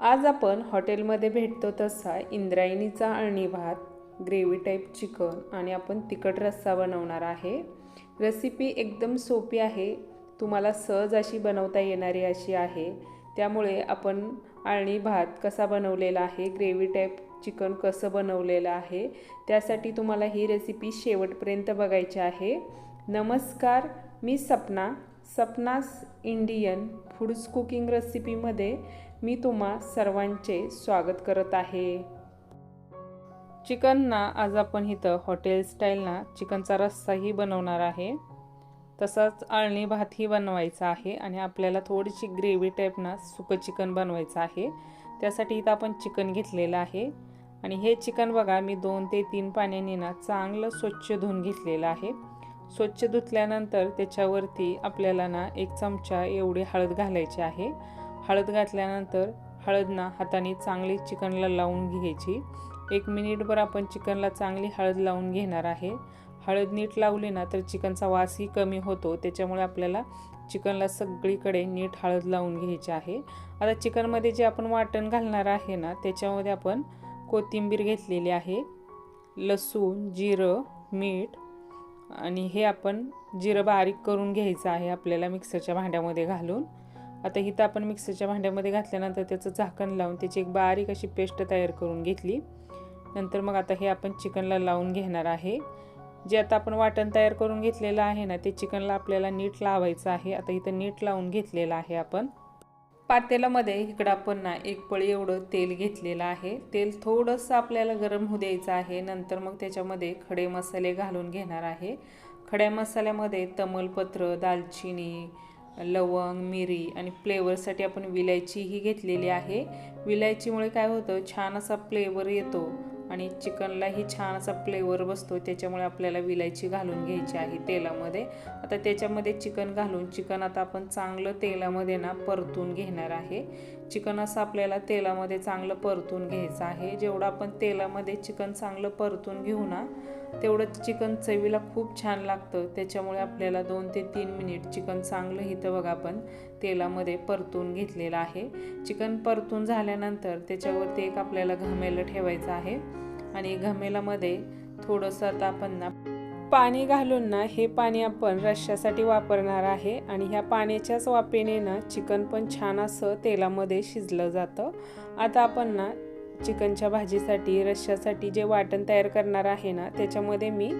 आज आपण हॉटेलमध्ये भेटतो तसा इंद्रायणीचा अळणी भात ग्रेव्ही टाईप चिकन आणि आपण तिखट रस्सा बनवणार आहे. रेसिपी एकदम सोपी आहे. तुम्हाला सहज अशी बनवता येणारी अशी आहे. त्यामुळे आपण अळणी भात कसा बनवलेला आहे ग्रेव्ही टाईप चिकन कसं बनवलेलं आहे त्यासाठी तुम्हाला ही रेसिपी शेवटपर्यंत बघायची आहे. नमस्कार मी सपना सपनास इंडियन फूड्स कुकिंग रेसिपीमध्ये मी तुम्हा सर्वांचे स्वागत करत आहे. चिकनना आज आपण इथं हॉटेल स्टाईलना चिकनचा रस्साही बनवणार आहे. तसाच अळणी भातही बनवायचा आहे आणि आपल्याला थोडीशी ग्रेव्ही टाईपना सुकं चिकन बनवायचं आहे. त्यासाठी इथं आपण चिकन घेतलेलं आहे. आणि हे चिकन बघा मी दोन ते तीन पाण्याने ना चांगलं स्वच्छ धुवून घेतलेलं आहे. स्वच्छ धुतल्यानंतर त्याच्यावरती आपल्याला ना एक चमचा एवढी हळद घालायची आहे. हळद घातल्यानंतर हळद ना हाताने चांगली चिकनला लावून घ्यायची. एक मिनिटभर आपण चिकनला चांगली हळद लावून घेणार आहे. हळद नीट लावली ना तर चिकनचा वासही कमी होतो. त्याच्यामुळे आपल्याला चिकनला सगळीकडे नीट हळद लावून घ्यायची आहे. आता चिकनमध्ये जे आपण वाटण घालणार आहे ना त्याच्यामध्ये आपण कोथिंबीर घेतलेली आहे. लसूण जिरं मीठ आणि हे आपण जिरं बारीक करून घ्यायचं आहे आपल्याला मिक्सरच्या भांड्यामध्ये घालून. आता इथं आपण मिक्सरच्या भांड्यामध्ये घातल्यानंतर त्याचं झाकण लावून त्याची एक बारीक अशी पेस्ट तयार करून घेतली. नंतर मग आता हे आपण चिकनला लावून घेणार आहे. जे आता आपण वाटण तयार करून घेतलेलं आहे ना ते चिकनला आपल्याला नीट लावायचं आहे. आता इथं नीट लावून घेतलेलं आहे आपण. पातेलामध्ये इकडं आपण ना एक पळी एवढं तेल घेतलेलं आहे. तेल थोडंसं आपल्याला गरम होऊ द्यायचं आहे. नंतर मग त्याच्यामध्ये खडे मसाले घालून घेणार आहे. खड्या मसाल्यामध्ये तमलपत्र दालचिनी लवंग मिरी आणि फ्लेवरसाठी आपण विलायचीही घेतलेली आहे. विलायचीमुळे काय होतं? छान असा फ्लेवर येतो. आणि चिकनलाही छान असा फ्लेवर बसतो त्याच्यामुळे आपल्याला विलायची घालून घ्यायची आहे तेलामध्ये. आता त्याच्यामध्ये चिकन घालून चिकन आता आपण चांगलं तेलामध्ये ना परतून घेणार आहे. चिकन असं आपल्याला तेलामध्ये चांगलं परतून घ्यायचं आहे. जेवढं आपण तेलामध्ये चिकन चांगलं परतून घेऊ ना तेवढं चिकन चवीला खूप छान लागतं. त्याच्यामुळे आपल्याला दोन ते तीन मिनिट चिकन चांगलं इथं बघा आपण तेलामध्ये परतून घेतलेलं आहे. चिकन परतून झाल्यानंतर त्याच्यावरती एक आपल्याला घमेलं ठेवायचं आहे. आणि घमेलामध्ये थोडंसं आता आपण ना पाणी घालून ना हे पाणी आपण रश्श्यासाठी वापरणार आहे. आणि ह्या पाण्याच्याच वापेने ना चिकन पण छान असं तेलामध्ये शिजलं जातं. आता आपण ना चिकनच्या भाजीसाठी रश्श्यासाठी जे वाटण तयार करणार आहे ना त्याच्यामध्ये मी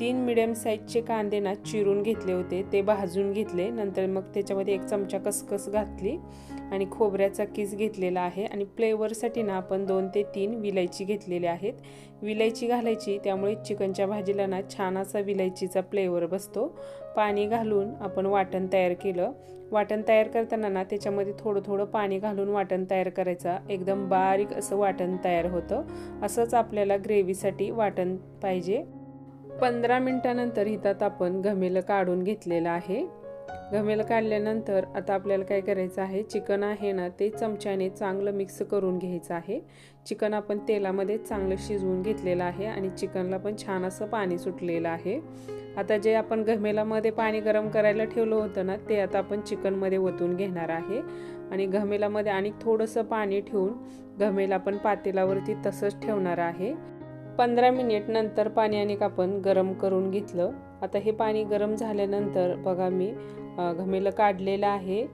तीन मिडियम साईजचे कांदे ना चिरून घेतले होते. ते भाजून घेतले. नंतर मग त्याच्यामध्ये एक चमचा कसकस घातली आणि खोबऱ्याचा किस घेतलेला आहे आणि फ्लेवरसाठी ना आपण दोन ते तीन विलायची घेतलेले आहेत. विलायची घालायची त्यामुळे चिकनच्या भाजीला ना छान असा विलायचीचा फ्लेवर बसतो. पाणी घालून आपण वाटण तयार केलं. वाटण तयार करताना ना त्याच्यामध्ये थोडं थोडं पाणी घालून वाटण तयार करायचं. एकदम बारीक असं वाटण तयार होतं. असंच आपल्याला ग्रेव्हीसाठी वाटण पाहिजे. पंधरा मिनटानंतर हितात आपण घमेलं काढून घेतलेलं आहे. घमेलं काढल्यानंतर आता आपल्याला काय करायचं आहे? चिकन आहे ना ते चमच्याने चांगलं मिक्स करून घ्यायचं आहे. चिकन आपण तेलामध्ये चांगलं शिजवून घेतलेलं आहे आणि चिकनला पण छान असं पाणी सुटलेलं आहे. आता जे आपण घमेलामध्ये पाणी गरम करायला ठेवलं होतं ना ते आता आपण चिकनमध्ये ओतून घेणार आहे. आणि घमेलामध्ये आणि थोडंसं पाणी ठेवून घमेला आपण पातेलावरती तसंच ठेवणार आहे. पंधरा मिनिट नंतर पाणी आणि आपण गरम करून घेतलं. आता हे पाणी गरम झाल्यानंतर बघा मी घमेलं काढलेलं आहे.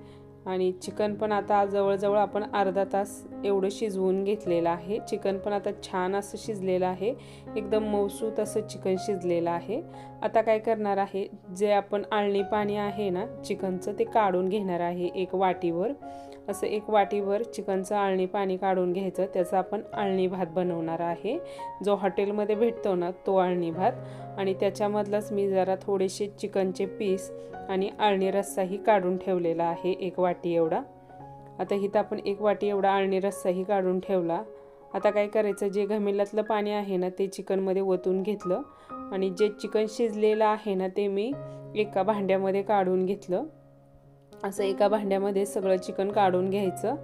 आणि चिकन पण आता जवळजवळ आपण अर्धा तास एवढं शिजवून घेतलेलं आहे. चिकन पण आता छान असं शिजलेलं आहे. एकदम मौसूत असं चिकन शिजलेलं आहे. आता काय करणार आहे? जे आपण आळणी पाणी आहे ना चिकनचं ते काढून घेणार आहे एक वाटीवर. असं एक वाटीवर चिकनचं आळणी पाणी काढून घ्यायचं. त्याचा आपण आळणी भात बनवणार आहे. जो हॉटेलमध्ये भेटतो ना तो आळणी भात. आणि त्याच्यामधलंच मी जरा थोडेसे चिकनचे पीस आणि आळणी रस्साही काढून ठेवलेला आहे एक वाटी एवढा. आता इथं आपण एक वाटी एवढा आळणी रस्साही काढून ठेवला. आता काय करायचं? जे घमेल्यातलं पाणी आहे ना ते चिकनमध्ये ओतून घेतलं. आणि जे चिकन शिजलेलं आहे ना ते मी एका भांड्यामध्ये काढून घेतलं. असं एका भांड्यामध्ये सगळं चिकन काढून घ्यायचं.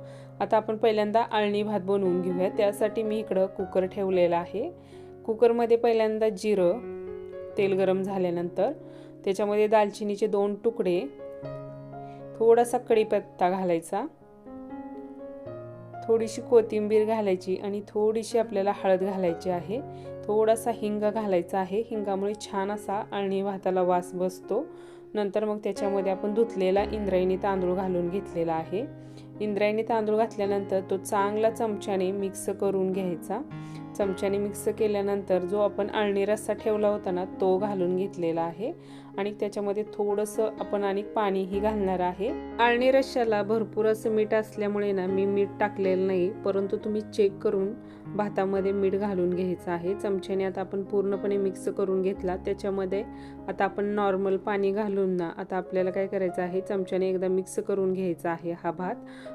आता आपण पहिल्यांदा आळणी भात बनवून घेऊया. त्यासाठी मी इकडं कुकर ठेवलेला आहे. कुकरमध्ये पहिल्यांदा जिरं तेल गरम झाल्यानंतर त्याच्यामध्ये दालचिनीचे दोन तुकडे थोडासा कढीपत्ता घालायचा. थोडीशी कोथिंबीर घालायची आणि थोडीशी आपल्याला हळद घालायची आहे. थोडासा हिंग घालायचा आहे. हिंगामुळे छान असा आणि भाताला वास बसतो. नंतर मग त्याच्यामध्ये आपण धुतलेला इंद्रायणी तांदूळ घालून घेतलेला आहे. इंद्रायणी तांदूळ घातल्यानंतर तो चांगला चमच्याने मिक्स करून घ्यायचा. चमच्याने मिक्स केल्यानंतर जो आपण अळणी रस्सा ठेवला होता ना तो घालून घेतलेला आहे. आणि त्याच्यामध्ये थोडंसं आपण आणि पाणीही घालणार आहे. अळणी रश्श्याला भरपूर असं मीठ असल्यामुळे ना मी मीठ टाकलेलं नाही परंतु तुम्ही चेक करून भातामध्ये मीठ घालून घ्यायचं आहे. चमच्याने आता आपण पूर्णपणे मिक्स करून घेतला. त्याच्यामध्ये आता आपण नॉर्मल पाणी घालून ना आता आपल्याला काय करायचं आहे चमच्याने एकदा मिक्स करून घ्यायचा आहे हा भात.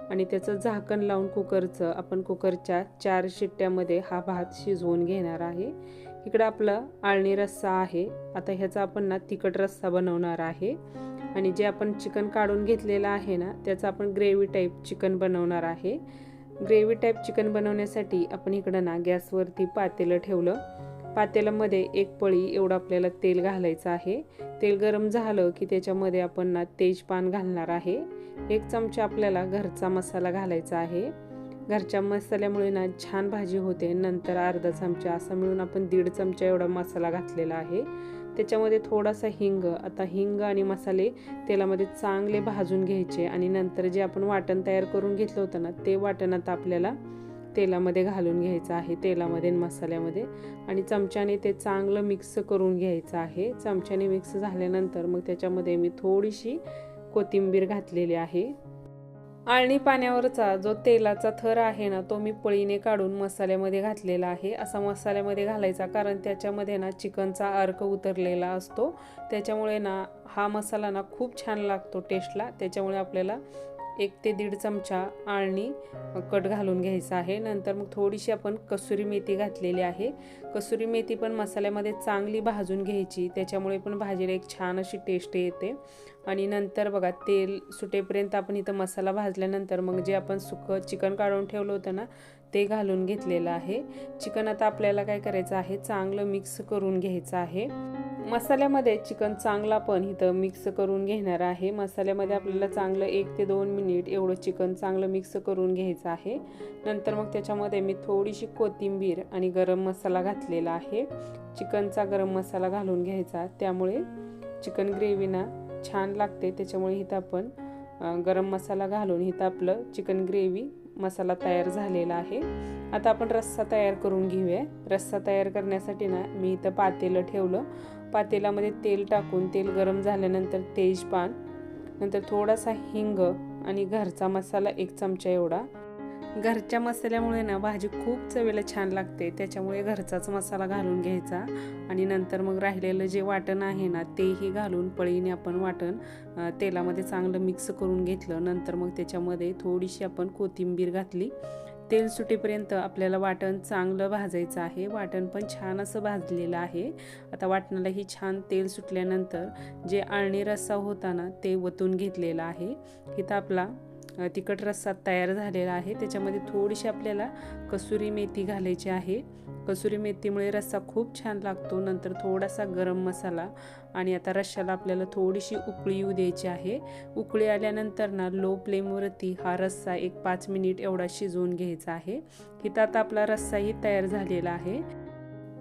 आणि त्याचं झाकण लावून कुकरचं आपण कुकरच्या चार शिट्ट्यामध्ये हा भात शिजवून घेणार आहे. इकडं आपलं आळणी रस्सा आहे. आता ह्याचा आपण ना तिखट रस्सा बनवणार आहे. आणि जे आपण चिकन काढून घेतलेलं आहे ना त्याचं आपण ग्रेव्ही टाईप चिकन बनवणार आहे. ग्रेव्ही टाईप चिकन बनवण्यासाठी आपण इकडं ना गॅसवरती पातेलं ठेवलं. पातेल्यामध्ये एक पळी एवढं आपल्याला तेल घालायचं आहे. तेल गरम झालं की त्याच्यामध्ये आपण ना तेजपान घालणार आहे. एक चमचा आपल्याला घरचा मसाला घालायचा आहे. घरच्या मसाल्यामुळे ना छान भाजी होते. नंतर अर्धा चमचा असा मिळून आपण दीड चमचा एवढा मसाला घातलेला आहे. त्याच्यामध्ये थोडासा हिंग आता हिंग आणि मसाले तेलामध्ये चांगले भाजून घ्यायचे आणि नंतर जे आपण वाटण तयार करून घेतलं होतं ना ते वाटण आता आपल्याला तेलामध्ये घालून घ्यायचं आहे तेलामध्ये मसाल्यामध्ये. आणि चमच्याने ते चांगलं मिक्स करून घ्यायचं आहे. चमच्याने मिक्स झाल्यानंतर मग त्याच्यामध्ये मी थोडीशी कोथिंबीर घातलेली आहे. आळणी पाण्यावरचा जो तेलाचा थर आहे ना तो मी पळीने काढून मसाल्यामध्ये घातलेला आहे. असा मसाल्यामध्ये घालायचा कारण त्याच्यामध्ये ना चिकनचा अर्क उतरलेला असतो. त्याच्यामुळे ना हा मसाला ना खूप छान लागतो टेस्टला. त्याच्यामुळे आपल्याला एक ते दीड चमचा आळणी कट घालून घ्यायचा आहे. नंतर मग थोडीशी आपण कसुरी मेथी घातलेली आहे. कसुरी मेथी पण मसाल्यामध्ये चांगली भाजून घ्यायची. त्याच्यामुळे पण भाजीला एक छान अशी टेस्ट येते. आणि नंतर बघा तेल सुटेपर्यंत आपण इथं मसाला भाजल्यानंतर मग जे आपण सुकं चिकन काढून ठेवलं होतं ना ते घालून घेतलेलं आहे. चिकन आता आपल्याला काय करायचं आहे? चांगलं मिक्स करून घ्यायचं आहे. मसाल्यामध्ये चिकन चांगला पण इथं मिक्स करून घेणार आहे. मसाल्यामध्ये आपल्याला चांगलं एक ते दोन मिनिट एवढं चिकन चांगलं मिक्स करून घ्यायचं आहे. नंतर मग त्याच्यामध्ये मी थोडीशी कोथिंबीर आणि गरम मसाला घातलेला आहे. चिकनचा गरम मसाला घालून घ्यायचा. त्यामुळे चिकन ग्रेव्हीना छान लागते. त्याच्यामुळे इथं आपण गरम मसाला घालून इथं आपलं चिकन ग्रेव्ही मसाला तयार झालेला आहे. आता आपण रस्सा तयार करून घेऊया. रस्सा तयार करण्यासाठी ना मी इथं पातेलं ठेवलं. पातेलामध्ये तेल टाकून तेल गरम झाल्यानंतर तेजपान नंतर थोडासा हिंग आणि घरचा मसाला एक चमचा एवढा. घरच्या मसाल्यामुळे ना भाजी खूप चवीला छान लागते. त्याच्यामुळे घरचाच मसाला घालून घ्यायचा. आणि नंतर मग राहिलेलं जे वाटण आहे ना तेही घालून पळीने आपण वाटण तेलामध्ये चांगलं मिक्स करून घेतलं. नंतर मग त्याच्यामध्ये थोडीशी आपण कोथिंबीर घातली. तेल सुटेपर्यंत आपल्याला वाटण चांगलं भाजायचं आहे. वाटण पण छान असं भाजलेलं आहे. आता वाटणालाही छान तेल सुटल्यानंतर जे आळणी रस्सा होता ना ते वतून घेतलेलं आहे. इथं आपला तिखट रस्सा तयार झालेला आहे. त्याच्यामध्ये थोडीशी आपल्याला कसुरी मेथी घालायची आहे. कसुरी मेथीमुळे रस्सा खूप छान लागतो. नंतर थोडासा गरम मसाला आणि आता रश्श्याला आपल्याला थोडीशी उकळी येऊ द्यायची आहे. उकळी आल्यानंतर ना लो फ्लेमवरती हा रस्सा एक पाच मिनिट एवढा शिजवून घ्यायचा आहे. इथं आता आपला रस्साही तयार झालेला आहे.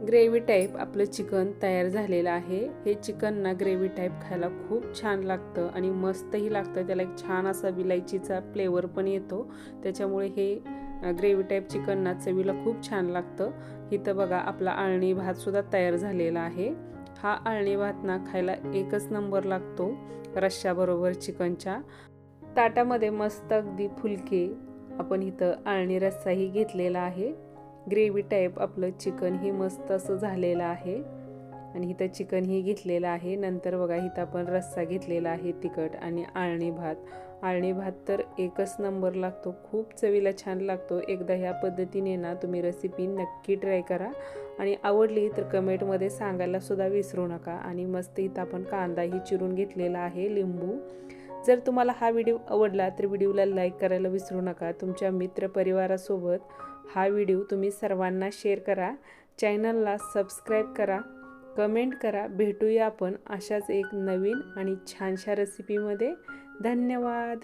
ग्रेव्ही टाईप आपलं चिकन तयार झालेलं आहे. हे चिकन ना ग्रेव्ही टाईप खायला खूप छान लागतं आणि मस्तही लागतं. त्याला एक छान असा विलायचीचा फ्लेवर पण येतो. त्याच्यामुळे हे ग्रेव्ही टाईप चिकन ना चवीला खूप छान लागतं. इथं बघा आपला आळणी भातसुद्धा तयार झालेला आहे. हा आळणी भात ना खायला एकच नंबर लागतो रश्श्याबरोबर चिकनच्या. ताटामध्ये मस्त अगदी फुलके आपण इथं आळणी रस्साही घेतलेला आहे. ग्रेव्ही टाईप आपलं चिकन ही मस्त असं झालेलं आहे. आणि इथं चिकनही घेतलेलं आहे. नंतर बघा इथं आपण रस्सा घेतलेला आहे तिखट आणि आळणी भात. आळणी भात तर एकच नंबर लागतो. खूप चवीला छान लागतो. एकदा ह्या पद्धतीने ना तुम्ही रेसिपी नक्की ट्राय करा. आणि आवडली तर कमेंटमध्ये सांगायला सुद्धा विसरू नका. आणि मस्त इथं आपण कांदाही चिरून घेतलेला आहे लिंबू. जर तुम्हाला हा व्हिडिओ आवडला तर व्हिडिओला लाईक करायला विसरू नका. तुमच्या मित्रपरिवारासोबत हा व्हिडिओ तुम्ही सर्वांना शेअर करा. चॅनलला सबस्क्राईब करा. कमेंट करा. भेटूया आपण अशाच एक नवीन आणि छानशा रेसिपीमध्ये धन्यवाद.